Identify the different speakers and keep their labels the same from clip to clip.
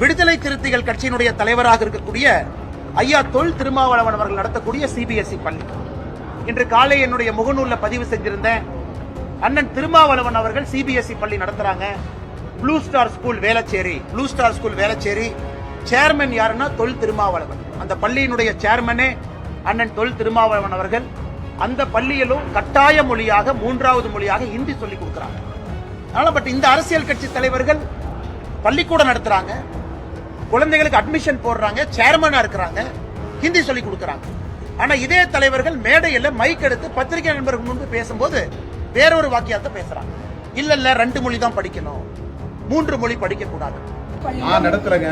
Speaker 1: விடுதலை திருத்திகள் கட்சியினுடைய தலைவராக இருக்கக்கூடிய ஐயா தொல் திருமாவளவன் அவர்கள் நடத்தக்கூடிய சிபிஎஸ்இ பள்ளி. இன்று காலை என்னுடைய முகநூலில் பதிவு செஞ்சிருந்தேன். அண்ணன் திருமாவளவன் அவர்கள் சிபிஎஸ்இ பள்ளி நடத்துறாங்க. Blue Star school Velachery Blue Star school Velachery. Chairman யாருன்னா தொல் திருமாவளவன். அந்த பள்ளியினுடைய சேர்மனே அண்ணன் தொல் திருமாவளவன் அவர்கள். அந்த பள்ளியிலும் கட்டாய மொழியாக மூன்றாவது மொழியாக ஹிந்தி சொல்லி கொடுக்குறாங்க. அதனால பட் இந்த அரசியல் கட்சி தலைவர்கள் பள்ளிக்கூடம் நடத்துறாங்க. குழந்தைகளுக்கு அட்மிஷன் போடுறாங்க சேர்மனா இருக்கிறாங்க ஹிந்தி சொல்லி கொடுக்குறாங்க. ஆனா இதே தலைவர்கள் மேடையில் மைக் எடுத்து பத்திரிகை நண்பர்கள் முன்பு பேசும்போது வேறொரு வாக்கியத்தை பேசுறாங்க. இல்ல இல்ல ரெண்டு மொழி தான் படிக்கணும். மூன்று மொழி படிக்க கூடாது.
Speaker 2: நான் நடத்துறேங்க.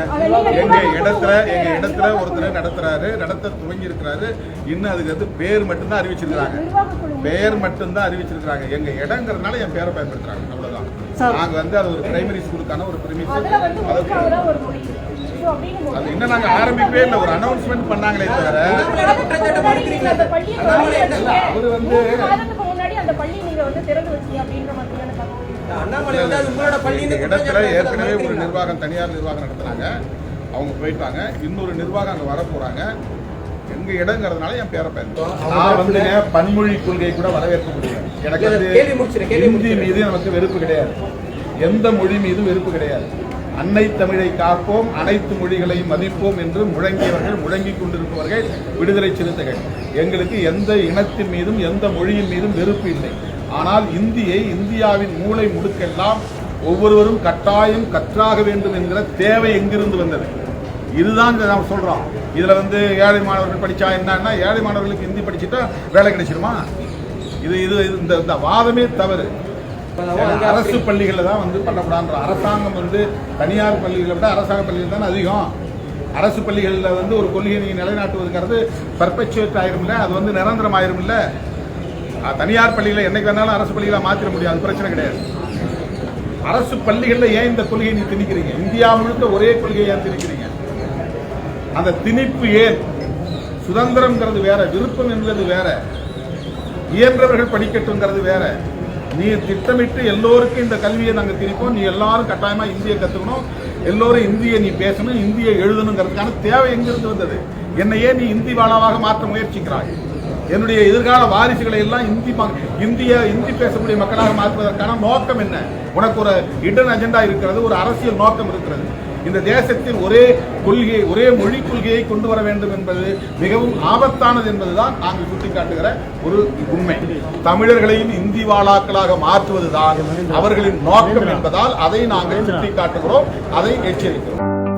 Speaker 2: எங்க இடத்துல எங்க இடத்துல ஒருத்தர் நடத்துறாரு நடத்த துவங்கி இருக்கிறாரு இன்னும் அதுக்கு வந்து பேர் மட்டும்தான் அறிவிச்சிருக்காங்க பேர் மட்டும்தான் அறிவிச்சிருக்காங்க எங்க இடங்கிறதுனால என் பேரை பயன்படுத்துறாங்க. அவ்வளவுதான். நாங்க வந்து அது ஒரு பிரைமரி ஸ்கூலுக்கான ஒரு பிரிமிஸ் அது இன்னும் நாங்க ஆரம்பிக்கவே இல்லை. ஒரு அனௌன்ஸ்மெண்ட் பண்ணாங்களே தவிர. அவரு வந்து
Speaker 3: அந்த பள்ளி நீங்க வந்து திறந்து வச்சீங்க அப்படின்ற மாதிரியான
Speaker 4: வந்து
Speaker 2: இடத்துல ஏற்கனவே ஒரு நிர்வாகம் தனியார் நிர்வாகம் நடத்துனாங்க. அவங்க போயிட்டாங்க. இன்னொரு நிர்வாகம் அங்க வர போறாங்க. எங்க இடங்கிறதுனால என் பேரை பயன்படுத்தும் நான் வந்துங்க பன்மொழி கொள்கையை கூட வரவேற்க முடியும் எனக்கு வந்து ஹிந்தி மீது நமக்கு வெறுப்பு கிடையாது. எந்த மொழி மீதும் வெறுப்பு கிடையாது. அன்னை தமிழை காப்போம் அனைத்து மொழிகளையும் மதிப்போம் என்று முழங்கியவர்கள் முழங்கிக் கொண்டிருப்பவர்கள் விடுதலை சிறுத்தைகள். எங்களுக்கு எந்த இனத்தின் மீதும் எந்த மொழியின் மீதும் வெறுப்பு இல்லை. ஆனால் இந்தியை இந்தியாவின் மூளை முடுக்கெல்லாம் ஒவ்வொருவரும் கட்டாயம் கற்றாக வேண்டும் என்கிற தேவை எங்கிருந்து வந்தது? இதுதான் இதை நாம் சொல்றோம். இதுல வந்து ஏழை மாணவர்கள் படிச்சா என்னன்னா ஏழை மாணவர்களுக்கு ஹிந்தி படிச்சுட்டா வேலை கிடைச்சிருமா? இது இது இந்த இந்த வாதமே தவறு. அரசு பள்ளிகளில் தான் வந்து பண்ணக்கூடாதுன்ற அரசாங்கம் வந்து தனியார் பள்ளிகளை விட அரசாங்க பள்ளிகள் தான் அதிகம். அரசு பள்ளிகளில் வந்து ஒரு கொள்கையை நீங்கள் நிலைநாட்டுவதுங்கிறது பர்பெச்சுவேட் ஆயிரும்ல அது வந்து நிரந்தரம் ஆயிரும்ல. அஹ் தனியார் பள்ளிகளை என்னைக்கு வேணாலும் அரசு பள்ளிகளை மாற்றிட முடியாது. அது பிரச்சனை கிடையாது. அரசு பள்ளிகளில் ஏன் இந்த கொள்கையை நீ திணிக்கிறீங்க? இந்தியா முழுக்க ஒரே கொள்கையை ஏன் திணிக்கிறீங்க? அந்த திணிப்பு ஏன்? சுதந்திரம்ங்கிறது வேற விருப்பம் என்பது வேற இயன்றவர்கள் படிக்கட்டுங்கிறது வேற. நீ திட்டமிட்டு எல்லோருக்கும் இந்த கல்வியை நாங்கள் திணிப்போம். நீ எல்லாரும் கட்டாயமா இந்தியை கத்துக்கணும். எல்லோரும் இந்தியை நீ பேசணும் இந்தியை எழுதணுங்கிறதுக்கான தேவை எங்கிருந்து வந்தது? என்னை ஏன் நீ இந்தி வாழாவாக மாற்ற முயற்சிக்கிறாய். என்னுடைய எதிர்கால வாரிசுகளை எல்லாம் இந்தி இந்திய இந்தி பேசக்கூடிய மக்களாக மாற்றுவதற்கான நோக்கம் என்ன? உனக்கு ஒரு இடன் அஜெண்டா இருக்கிறது ஒரு அரசியல் நோக்கம் இருக்கிறது. இந்த தேசத்தில் ஒரே கொள்கை ஒரே மொழி கொள்கையை கொண்டு வர வேண்டும் என்பது மிகவும் ஆபத்தானது என்பதுதான் நாங்கள் சுட்டிக்காட்டுகிற ஒரு உண்மை. தமிழர்களையும் இந்தி வாழாக்களாக மாற்றுவதுதான் அவர்களின் நோக்கம் என்பதால் அதை நாங்கள் சுட்டிக்காட்டுகிறோம் அதை எச்சரிக்கிறோம்.